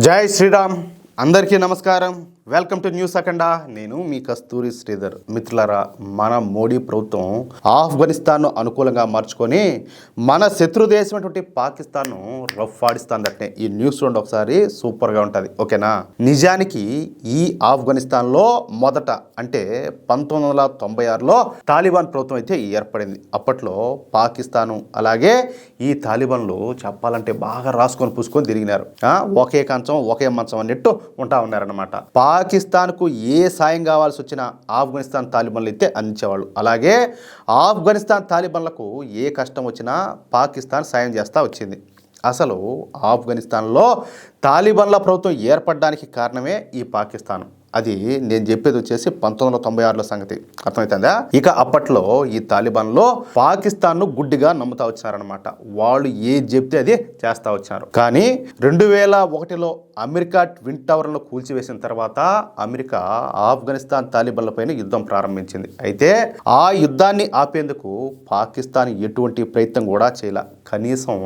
జై శ్రీరామ్ అందరికీ నమస్కారం వెల్కమ్ టు న్యూస్ అఖండ. నేను మీ కస్తూరి శ్రీధర్. మిత్రులారా మన మోడీ ప్రభుత్వం ఆఫ్ఘనిస్తాన్ను అనుకూలంగా మార్చుకొని మన శత్రు దేశమైనటువంటి పాకిస్తాన్ను రఫ్ ఆడిస్తాందటే ఈ న్యూస్ చూడండి ఒకసారి సూపర్గా ఉంటుంది. ఓకేనా? నిజానికి ఈ ఆఫ్ఘనిస్తాన్లో మొదట అంటే పంతొమ్మిది వందల తొంభై ఆరులో తాలిబాన్ ప్రభుత్వం అయితే ఏర్పడింది. అప్పట్లో పాకిస్తాను అలాగే ఈ తాలిబాన్లు చెప్పాలంటే బాగా రాసుకొని పూసుకొని తిరిగినారు. ఒకే కంచం ఒకే మంచం అన్నట్టు ఉంటా ఉన్నారనమాట పాకిస్తాన్కు ఏ సాయం కావాల్సి వచ్చినా ఆఫ్ఘనిస్తాన్ తాలిబన్లు అయితే అందించేవాళ్ళు. అలాగే ఆఫ్ఘనిస్తాన్ తాలిబన్లకు ఏ కష్టం వచ్చినా పాకిస్తాన్ సాయం చేస్తూ వచ్చింది. అసలు ఆఫ్ఘనిస్తాన్లో తాలిబన్ల ప్రభుత్వం ఏర్పడడానికి కారణమే ఈ పాకిస్తాన్. అది నేను చెప్పేది వచ్చేసి పంతొమ్మిది వందల తొంభై ఆరులో సంగతి. అర్థమవుతుందా ఇక అప్పట్లో ఈ తాలిబాన్లో పాకిస్తాన్ను గుడ్డిగా నమ్ముతా వచ్చారనమాట వాళ్ళు ఏది చెప్తే అది చేస్తూ వచ్చారు కానీ రెండు వేల ఒకటిలో అమెరికా ట్విన్ టవర్లను కూల్చివేసిన తర్వాత అమెరికా ఆఫ్ఘనిస్తాన్ తాలిబన్లపైన యుద్ధం ప్రారంభించింది. అయితే ఆ యుద్ధాన్ని ఆపేందుకు పాకిస్తాన్ ఎటువంటి ప్రయత్నం కూడా చేయలే. కనీసం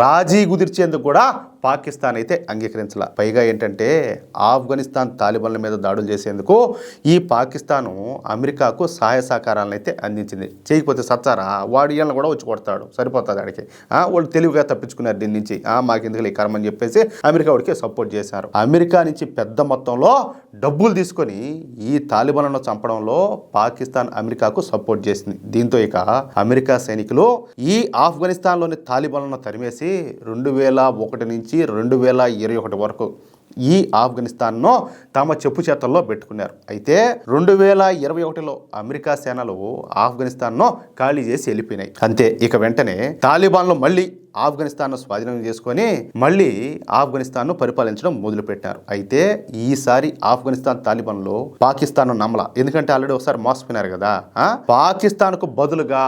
రాజీ కుదిర్చేందుకు కూడా పాకిస్తాన్ అయితే అంగీకరించాల. పైగా ఏంటంటే ఆఫ్ఘనిస్తాన్ తాలిబన్ల మీద దాడులు చేసేందుకు ఈ పాకిస్తాను అమెరికాకు సహాయ సహకారాలను అయితే అందించింది. చేయకపోతే సత్తారా? వాడు ఈయన కూడా వచ్చి కొడతాడు. సరిపోతుంది ఆడికి. వాళ్ళు తెలివిగా తప్పించుకున్నారు దీని నుంచి. మాకెందుకు ఈ కర్మ చెప్పేసి అమెరికా వాడికి సపోర్ట్ చేశారు. అమెరికా నుంచి పెద్ద మొత్తంలో డబ్బులు తీసుకొని ఈ తాలిబాన్లను చంపడంలో పాకిస్తాన్ అమెరికాకు సపోర్ట్ చేసింది. దీంతో ఇక అమెరికా సైనికులు ఈ ఆఫ్ఘనిస్తాన్లోని తాలిబాన్లను తరిమేసి రెండు వేల ఒకటి నుంచి రెండు వేల ఇరవై ఒకటి వరకు ఈ ఆఫ్ఘనిస్తాన్ను తమ చెప్పు చేతల్లో పెట్టుకున్నారు. అయితే రెండు వేల ఇరవై ఒకటిలో అమెరికా సేనలు ఆఫ్ఘనిస్తాన్ను ఖాళీ చేసి వెళ్ళిపోయినాయి. అంతే ఇక వెంటనే తాలిబాన్లు మళ్ళీ ఆఫ్ఘనిస్తాన్ను స్వాధీనం చేసుకొని మళ్ళీ ఆఫ్ఘనిస్తాన్ను పరిపాలించడం మొదలుపెట్టారు. అయితే ఈసారి ఆఫ్ఘనిస్తాన్ తాలిబాన్లు పాకిస్తాన్ నమ్మల ఎందుకంటే ఆల్రెడీ ఒకసారి మోసపోయినారు కదా. పాకిస్తాన్కు బదులుగా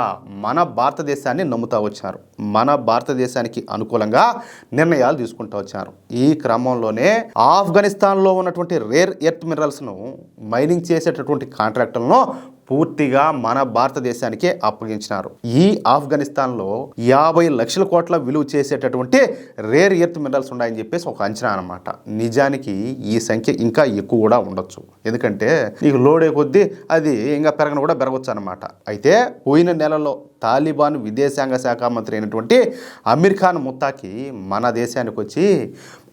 మన భారతదేశాన్ని నమ్ముతా వచ్చారు. మన భారతదేశానికి అనుకూలంగా నిర్ణయాలు తీసుకుంటూ వచ్చారు. ఈ క్రమంలోనే ఆఫ్ఘనిస్తాన్లో ఉన్నటువంటి రేర్ ఎర్త్ మినరల్స్ను మైనింగ్ చేసేటటువంటి కాంట్రాక్టులను పూర్తిగా మన భారతదేశానికే అప్పగించినారు. ఈ ఆఫ్ఘనిస్తాన్లో యాభై లక్షల కోట్ల విలువ చేసేటటువంటి రేర్ ఎర్త్ మినరల్స్ ఉన్నాయని చెప్పేసి ఒక అంచనా అనమాట నిజానికి ఈ సంఖ్య ఇంకా ఎక్కువ కూడా ఉండొచ్చు. ఎందుకంటే నీకు లోడే కొద్దీ అది ఇంకా పెరగను కూడా పెరగవచ్చు అనమాట అయితే పోయిన నెలలో తాలిబాన్ విదేశాంగ శాఖ మంత్రి అయినటువంటి అమీర్ ఖాన్ ముత్తాకి మన దేశానికి వచ్చి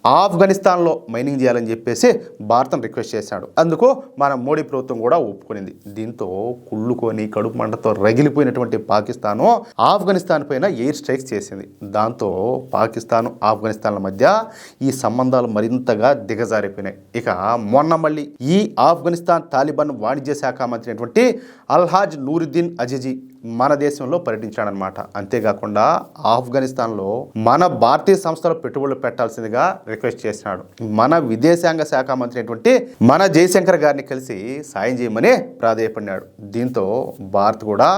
ఆఫ్ఘనిస్తాన్లో మైనింగ్ చేయాలని చెప్పేసి భారతం రిక్వెస్ట్ చేశాడు. అందుకు మన మోడీ ప్రభుత్వం కూడా ఒప్పుకునింది. దీంతో కుళ్ళుకొని కడుపు మంటతో రగిలిపోయినటువంటి పాకిస్తాను ఆఫ్ఘనిస్తాన్ పైన ఎయిర్ స్ట్రైక్స్ చేసింది. దాంతో పాకిస్తాన్ ఆఫ్ఘనిస్తాన్ల మధ్య ఈ సంబంధాలు మరింతగా దిగజారిపోయినాయి. ఇక మొన్న మళ్ళీ ఈ ఆఫ్ఘనిస్తాన్ తాలిబాన్ వాణిజ్య శాఖ మంత్రి అయినటువంటి అల్హాజ్ నూరుద్దీన్ అజిజీ మన దేశంలో పర్యటించాడనమాట అంతేకాకుండా ఆఫ్ఘనిస్తాన్లో మన భారతీయ సంస్థలు పెట్టుబడులు పెట్టాల్సిందిగా రిక్వెస్ట్ చేసినాడు మన విదేశాంగ శాఖ మంత్రి అయినటువంటి మన జయశంకర్ గారిని కలిసి సాయం చేయమని ప్రాధేయపడినాడు. దీంతో భారత్ కూడా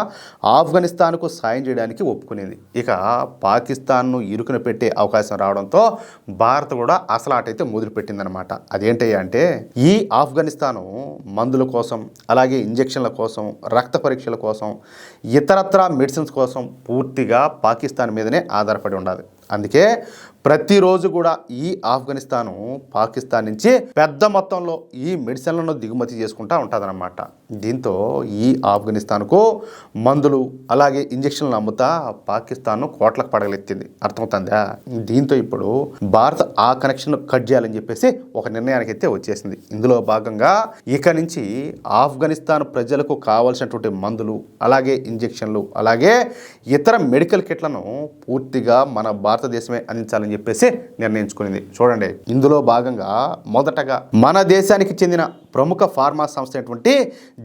ఆఫ్ఘనిస్తాన్కు సాయం చేయడానికి ఒప్పుకునేది. ఇక పాకిస్తాన్ను ఇరుకున పెట్టే అవకాశం రావడంతో భారత్ కూడా అసలాటైతే అయితే మొదలుపెట్టిందనమాట అదేంటయ్యా అంటే ఈ ఆఫ్ఘనిస్తాను మందుల కోసం అలాగే ఇంజెక్షన్ల కోసం రక్త పరీక్షల కోసం ఇతరత్ర మెడిసిన్స్ కోసం పూర్తిగా పాకిస్తాన్ మీదనే ఆధారపడి ఉండాలి. అందుకే ప్రతిరోజు కూడా ఈ ఆఫ్ఘనిస్తాను పాకిస్తాన్ నుంచి పెద్ద మొత్తంలో ఈ మెడిసిన్లను దిగుమతి చేసుకుంటా ఉంటుందన్నమాట. దీంతో ఈ ఆఫ్ఘనిస్తాన్కు మందులు అలాగే ఇంజక్షన్లు అమ్ముతా పాకిస్తాన్ కోట్లకు పడగలెత్తింది. అర్థమవుతుందా? దీంతో ఇప్పుడు భారత్ ఆ కనెక్షన్ కట్ చేయాలని చెప్పేసి ఒక నిర్ణయానికి అయితే వచ్చేసింది. ఇందులో భాగంగా ఇక నుంచి ఆఫ్ఘనిస్తాన్ ప్రజలకు కావాల్సినటువంటి మందులు అలాగే ఇంజక్షన్లు అలాగే ఇతర మెడికల్ కిట్లను పూర్తిగా మన భారతదేశమే అందించాలని చెప్పేసి నిర్ణయించుకునింది. చూడండి ఇందులో భాగంగా మొదటగా మన దేశానికి చెందిన ప్రముఖ ఫార్మా సంస్థ అయినటువంటి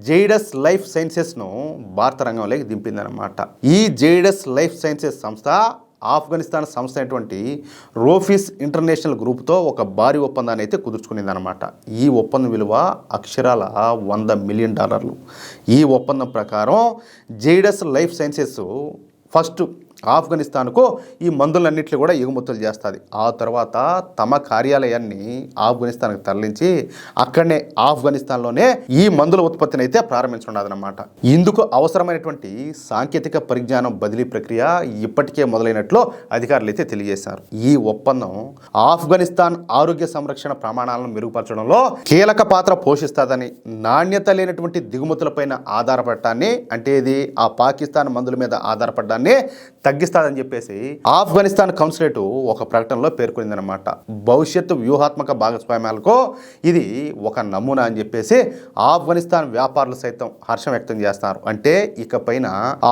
జైడస్ లైఫ్ సైన్సెస్ను భారత రంగంలోకి దింపిందనమాట ఈ జైడస్ లైఫ్ సైన్సెస్ సంస్థ ఆఫ్ఘనిస్తాన్ సంస్థ అయినటువంటి రోఫీస్ ఇంటర్నేషనల్ గ్రూప్తో ఒక భారీ ఒప్పందాన్ని అయితే కుదుర్చుకునిందనమాట ఈ ఒప్పందం విలువ అక్షరాల వంద మిలియన్ డాలర్లు. ఈ ఒప్పందం ప్రకారం జైడస్ లైఫ్ సైన్సెస్ ఫస్ట్ ఆఫ్ఘనిస్తాన్కు ఈ మందులన్నింటినీ కూడా ఎగుమతులు చేస్తుంది. ఆ తర్వాత తమ కార్యాలయాన్ని ఆఫ్ఘనిస్తాన్కి తరలించి అక్కడనే ఆఫ్ఘనిస్తాన్లోనే ఈ మందుల ఉత్పత్తిని అయితే ప్రారంభించున్నదన్నమాట ఇందుకు అవసరమైనటువంటి సాంకేతిక పరిజ్ఞానం బదిలీ ప్రక్రియ ఇప్పటికే మొదలైనట్లు అధికారులు అయితే తెలియజేశారు. ఈ ఒప్పందం ఆఫ్ఘనిస్తాన్ ఆరోగ్య సంరక్షణ ప్రమాణాలను మెరుగుపరచడంలో కీలక పాత్ర పోషిస్తుందని నాణ్యత లేనటువంటి దిగుమతులపైన ఆధారపడటాన్ని అంటే ఇది ఆ పాకిస్తాన్ మందుల మీద ఆధారపడడాన్ని తగ్గిస్తాదని చెప్పేసి ఆఫ్ఘనిస్తాన్ కౌన్సిలేట్ ఒక ప్రకటనలో పేర్కొనిందనమాట భవిష్యత్తు వ్యూహాత్మక భాగస్వామ్యాలకు ఇది ఒక నమూనా అని చెప్పేసి ఆఫ్ఘనిస్తాన్ వ్యాపారులు సైతం హర్షం వ్యక్తం చేస్తున్నారు. అంటే ఇకపైన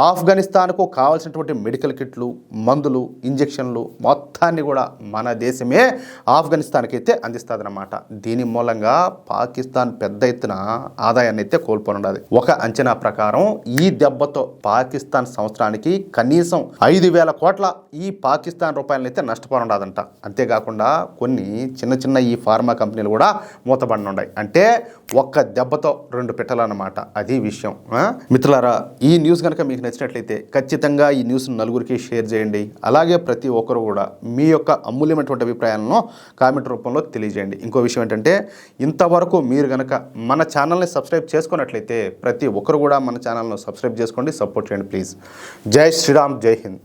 ఆఫ్ఘనిస్తాన్కు కావాల్సినటువంటి మెడికల్ కిట్లు మందులు ఇంజెక్షన్లు మొత్తాన్ని కూడా మన దేశమే ఆఫ్ఘనిస్తాన్కి అయితే అందిస్తుందన్నమాట. దీని మూలంగా పాకిస్తాన్ పెద్ద ఎత్తున ఆదాయాన్ని అయితే కోల్పోనున్నది. ఒక అంచనా ప్రకారం ఈ దెబ్బతో పాకిస్తాన్ సంవత్సరానికి కనీసం ఐదు వేల కోట్ల ఈ పాకిస్తాన్ రూపాయలను అయితే అంతేకాకుండా కొన్ని చిన్న చిన్న ఈ ఫార్మా కంపెనీలు కూడా మూతబడినున్నాయి అంటే ఒక్క దెబ్బతో రెండు పెట్టాలన్నమాట. అది విషయం. మిత్రులారా ఈ న్యూస్ కనుక మీకు నచ్చినట్లయితే ఖచ్చితంగా ఈ న్యూస్ నలుగురికి షేర్ చేయండి. అలాగే ప్రతి ఒక్కరు కూడా మీ యొక్క అమూల్యమైనటువంటి అభిప్రాయాలను కామెంట్ రూపంలో తెలియజేయండి. ఇంకో విషయం ఏంటంటే ఇంతవరకు మీరు కనుక మన ఛానల్ని సబ్స్క్రైబ్ చేసుకున్నట్లయితే ప్రతి ఒక్కరు కూడా మన ఛానల్ను సబ్స్క్రైబ్ చేసుకోండి సపోర్ట్ చేయండి ప్లీజ్. జై శ్రీరామ్ జై హింద్.